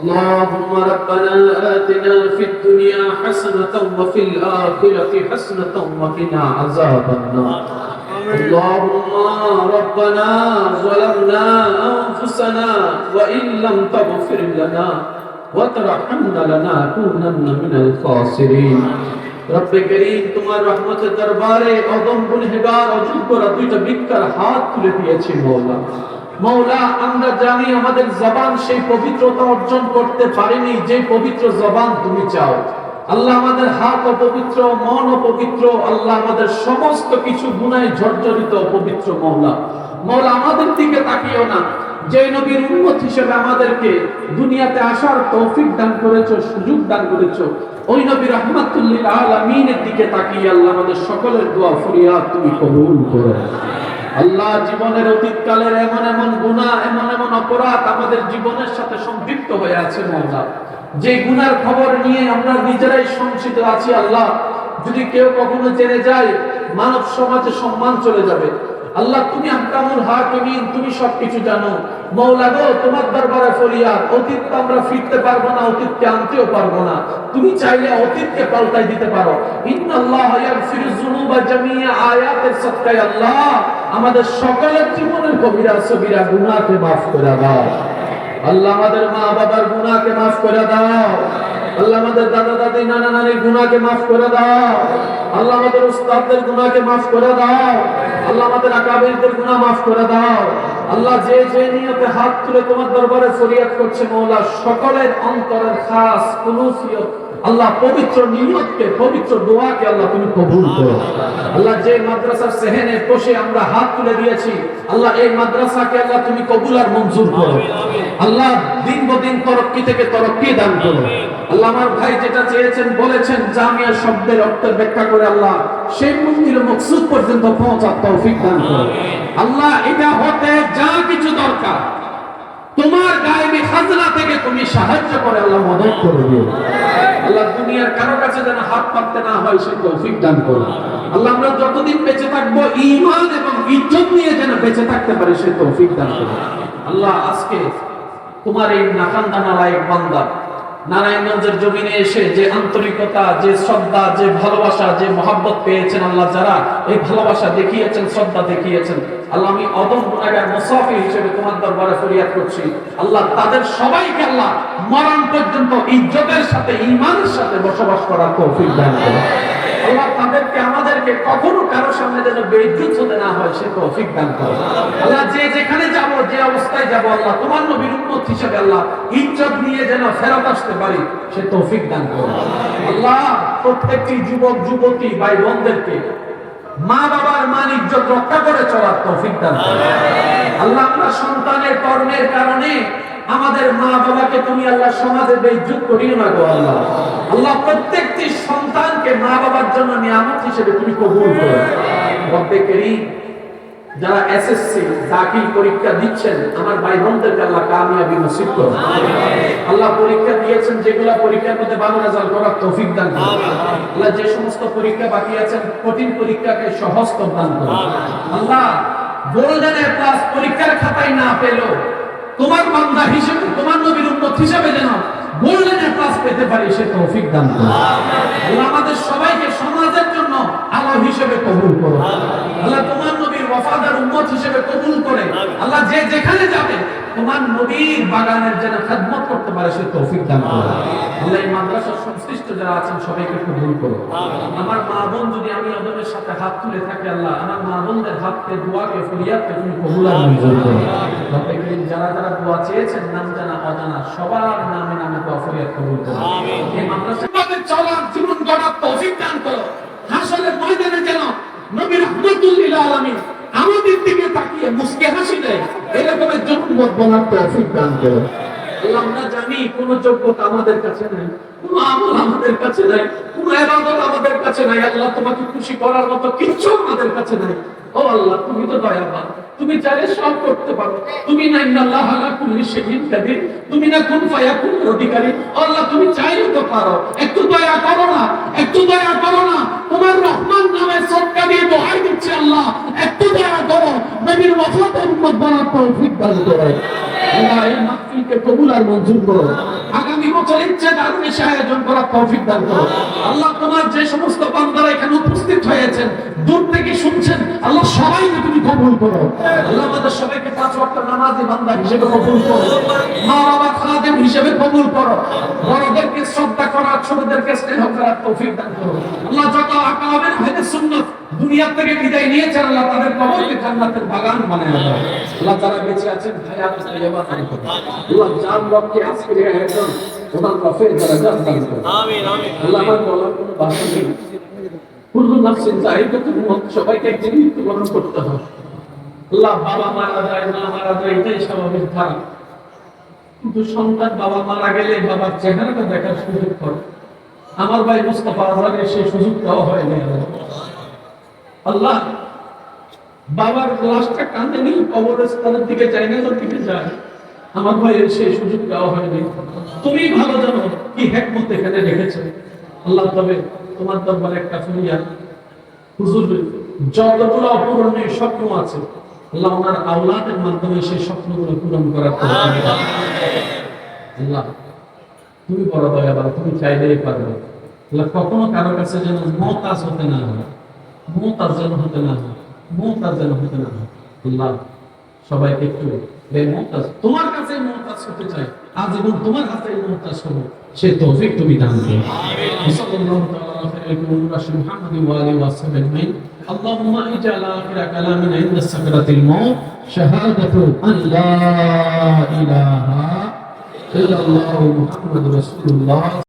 اللهم ربنا آتنا في الدنيا حسنة وفي الآخرة حسنة وقنا عذاب النار اللهم ربنا ظلمنا أنفسنا وإن لم تغفر لنا وترحمنا لنكونن من الخاسرين রব্বে করিম তোমার রহমতের দরবারে অদম গুনহেগার অযোগ্যরা দুইটা ভিক্ষার হাত তুলে দিয়েছি মৌলা মৌলা, আমরা জানি আমাদের জবান সেই পবিত্রতা অর্জন করতে পারেনি, যে পবিত্র জবান তুমি চাও। আল্লাহ আমাদের হাত অপবিত্র, মন অপবিত্র, আল্লাহ আমাদের সমস্ত কিছু গুনায় জর্জরিত অপবিত্র মৌলা। মৌলা, আমাদের দিকে তাকিও না। যে নবীর উন্মত হিসেবে আমাদেরকে দুনিয়াতে আসার তৌফিক দান করেছ, সুযোগ দান করেছ, ওই নবী রহমাতুল্লিল আলামিনের দিকে তাকিয়ে আল্লাহ আমাদের সকলের দোয়া ফরিয়াদ তুমি কবুল করো। আল্লাহ জীবনের অতীতকালের এমন এমন গুণা এমন এমন অপরাধ আমাদের জীবনের সাথে সম্পৃক্ত হয়ে আছে মৌলা। যে গুনার খবর নিয়ে আমরা নিজেরাই সংসিত আছি, আল্লাহ। যদি কেউ কখনো জেনে যায়, মানব সমাজে সম্মান চলে যাবে। আল্লাহ, তুমি আহকামুল হাকিমিন, তুমি সবকিছু জানো। মৌলা গো, তোমার দরবারে ফরিয়াদ, অতীত আমরা ফিরতে পারব না, অতীতকে আনতেও পারব না। তুমি চাইলে অতীতকে পাল্টাই দিতে পারো। ইন্নাল্লাহ ইয়াগফিরু যুনুবা জামিয়া আয়াতের সদকায় আল্লাহ। আমাদের সকলের জীবনের কবিরা সবিরা গুনাহকে maaf করে দাও। আল্লাহ, আমাদের মা বাবার গুনাহকে maaf করে দাও। আল্লাহ আমাদের দাদা দাদি নানা নানির গুণাকে মাফ করে দাও। আল্লাহ আমাদের উস্তাদদের গুণাকে মাফ করে দাও। আল্লাহ আমাদের আকাবিরদের গুণা মাফ করে দাও। আল্লাহ যে যে নিয়তে হাত তুলে তোমার দরবারে শরিয়াত করছে মৌলা, সকলের অন্তরের খাস কুলুসিয়ত আল্লাহ পবিত্র নিয়তকে পবিত্র দোয়াকে আল্লাহ তুমি কবুল করো। আল্লাহ। যে মাদ্রাসার সেহেনে বসে আমরা হাত তুলে দিয়েছি আল্লাহ এই মাদ্রাসাকে আল্লাহ তুমি কবুল আর মঞ্জুর করো। আল্লাহ দিন দিন তরক্কি থেকে তরক্কি দান করো। আল্লাহ আমার ভাই যেটা চেয়েছেন বলেছেন জামিয়া শব্দের অর্থের ব্যাখ্যা করে আল্লাহ সেই মন্দির মকসুদ পর্যন্ত পৌঁছার তৌফিক দান করো। আল্লাহ এটা হতে যা কিছু দরকার। তোমার গায়েবী খাজনা থেকে তুমি সাহায্য করে আল্লাহ মদত করে দিও। আল্লাহ দুনিয়ার কারও কাছে যেন হাত পাততে না হয়, সেই তৌফিক দান করো। আল্লাহ আমরা যতদিন বেঁচে থাকব, ঈমান এবং ইজ্জত নিয়ে যেন বেঁচে থাকতে পারি, সেই তৌফিক দান করো। আল্লাহ, আজকে তোমার এই নাকান্দা নালায়ক বান্দা, নারায়ণগঞ্জের জমিনে এসে যে আন্তরিকতা, যে শ্রদ্ধা, যে ভালোবাসা, যে মহাব্বত পেয়েছেন আল্লাহ, যারা এই ভালোবাসা দেখিয়েছেন, শ্রদ্ধা দেখিয়েছেন আল্লাহ, আমি অদম গুণাগার মুসাফির হিসেবে তোমার দরবারে ফরিয়াদ করছি। আল্লাহ, তাদের সবাইকে আল্লাহ মরণ পর্যন্ত ইজ্জতের সাথে ইমানের সাথে বসবাস করার তৌফিক দান করো। আল্লাহ, তাদেরকে আমাদেরকে কখনো কারও সামনে যেন বেইজ্জত হতে না হয়, সে তৌফিক দান করো। আল্লাহ, যে যেখানে যাব, যে অবস্থায় যাব, আল্লাহ, তোমার নবীর উম্মত হিসেবে আল্লাহ ইজ্জত নিয়ে যেন ফেরত আসতে পারি, সে তৌফিক দান করো। আল্লাহ, প্রত্যেকটি যুবক, যুবতী ভাই বোনদেরকে মা বাবার মান ইজ্জত রক্ষা করে চলার তৌফিক দান আল্লাহ আপনার সন্তানের কর্মের কারণে আমাদের মা বাবাকে তুমি আল্লাহ সমাজে বেইজ্জত করিও না গো আল্লাহ। আল্লাহ প্রত্যেকটি সন্তানকে মা বাবার জন্য নিয়ামত হিসেবে তুমি কবুল করো। রব্বে করিম যারা এসএসসি দাখিল পরীক্ষা দিচ্ছেন আমার ভাই বোনদেরকে আল্লাহ কামিয়াবি নসিব করো আল্লাহ পরীক্ষা দিয়েছেন যেগুলা পরীক্ষার মধ্যে ভালো রেজাল্ট করার তৌফিক দান করো আল্লাহ যে সমস্ত পরীক্ষা বাকি আছেন কঠিন পরীক্ষাকে সহজ দান করো আল্লাহ গোল্ডেন প্লাস পরীক্ষার খাতায় না পেল তোমার বান্দা হিসেবে তোমার নবীর উন্মত হিসেবে যেন গোল্ডেন প্লাস পেতে পারি সে তৌফিক দান করো আল্লাহ আমাদের সবাইকে সমাজের জন্য আলো হিসেবে কবুল করো আল্লাহ তোমার ওয়াফাদার উম্মত হিসেবে কবুল করে আল্লাহ যে যেখানে যাবে তোমার নবীর বাগানের যেন খেদমত করতে পারে সে তৌফিক দান করো আল্লাহ এই মাদ্রাসার সংশ্লিষ্ট যারা আছেন সবাইকে কবুল করো আমার মা বোন যদি আমি ওদের সাথে হাত তুলে থাকি আল্লাহ আমার মা বোনদের হাতকে দোয়াকে ফরিয়াদকে তুমি কবুল আর মঞ্জুর করো। যারা যারা দোয়া চেয়েছেন নাম জানা অজানা সবার নামে নামে দোয়া ফরিয়াদ কবুল করো। এই মাদ্রাসা চলার জীবন গড়ার তৌফিক দান করো। হাসরের ময়দানে যেন নবী রহমতুল্লাহ আলামিন আমাদের দিকে তাকিয়ে মুস্কে হাসি দেয় এরকমের জন্মত বলার তৌফিক দান আমরা জানি কোন যোগ্যতা আমাদের কাছে কোন আমল আমাদের কাছে নাই, কোন ইবাদত আমাদের কাছে নাই। আল্লাহ, তোমাকে খুশি করার মতো কিছু আমাদের কাছে নাই। ও আল্লাহ, তুমি তো দয়াবান। তুমি চাইলে সব করতে পারো। তুমি না ইন্নাল্লাহ কাদির। তুমি না কোন অধিকারী। আল্লাহ, তুমি চাইলে তো পারো। একটু দয়া করো না, একটু দয়া করো না। তোমার রহমান নামে একটু দয়া করো নবীর ওয়াফাতের উম্মত বানার তৌফিক দান করো। আল্লাহ এই মাহফিলকে কবুল আর মঞ্জুর করো। আগামী বছর ইচ্ছে দারুণ এসে আয়োজন করার তৌফিক দান করো। আল্লাহ তোমার যে সমস্ত বান্দারা এখানে উপস্থিত হয়েছেন, দূর থেকে শুনছেন, আল্লাহ সবাইকে তুমি কবুল করো। আল্লাহ আমাদের ওয়াক্ত নামাজি বান্দা হিসেবে কবুল করো। মা বাবা খাদেম হিসেবে কবুল করো। বড়দেরকে শ্রদ্ধা করা ছোটদেরকে স্নেহ করার তৌফিক দান করো। আল্লাহ যত আকাবের হাদিস সুন্নাত দুনিয়া থেকে বিদায় নিয়েছেন আল্লাহ তাদের কবরকে জান্নাতের বাগান বানায় দাও। আল্লাহ যারা বেঁচে আছেন হায়াত তাইয়্যিবা দান করো আল্লাহ জান রবকে আজকে একজন ওনার রফের দরজা দান করো। আমিন আমিন। আল্লাহ আমার বলার কোনো ভাষা নেই। কুল্লু নাফসিন মউত সবাইকে একদিন মৃত্যুবরণ করতে হয় আল্লাহ বাবা মারা যায় মারা যায়, এটাই স্বাভাবিক কিন্তু সন্তান বাবা মারা গেলে বাবার চেহারাটা দেখার সুযোগ করে। আমার ভাই আজহারের সেই আল্লাহ বাবার লাশটা কাঁদে নেই কবরস্থানের দিকে যায় না দিকে যায়। আমার ভাইয়ের সেই সুযোগ দেওয়া হয়নি তুমি ভালো জানো কি হেকমত এখানে রেখেছে। আল্লাহ তবে তোমার দরবারে একটা ফুরিয়া হুজুর, যতগুলো অপূরণের স্বপ্ন আছে আল্লাহ ওনার আওলাদের মাধ্যমে সেই স্বপ্নগুলো পূরণ করার আল্লাহ, তুমি বড় দয়াবান, তুমি চাইলেই পারবে। আল্লাহ, কখনো কারও কাছে যেন হতে না হয় যেন হতে না হয় যেন হতে না হয়। আল্লাহ, সবাইকে একটু রে মতাজ, তোমার কাছে মতাজ হতে চাই তোমার কাছে মতাজ হব, সে তৌফিক তুমি দান وصلى الله تعالى على خير رسول محمد وآله وصحبه أجمعين اللهم اجعل آخر كلامنا عند سكرة الموت شهادة أن لا إله إلا الله محمد رسول الله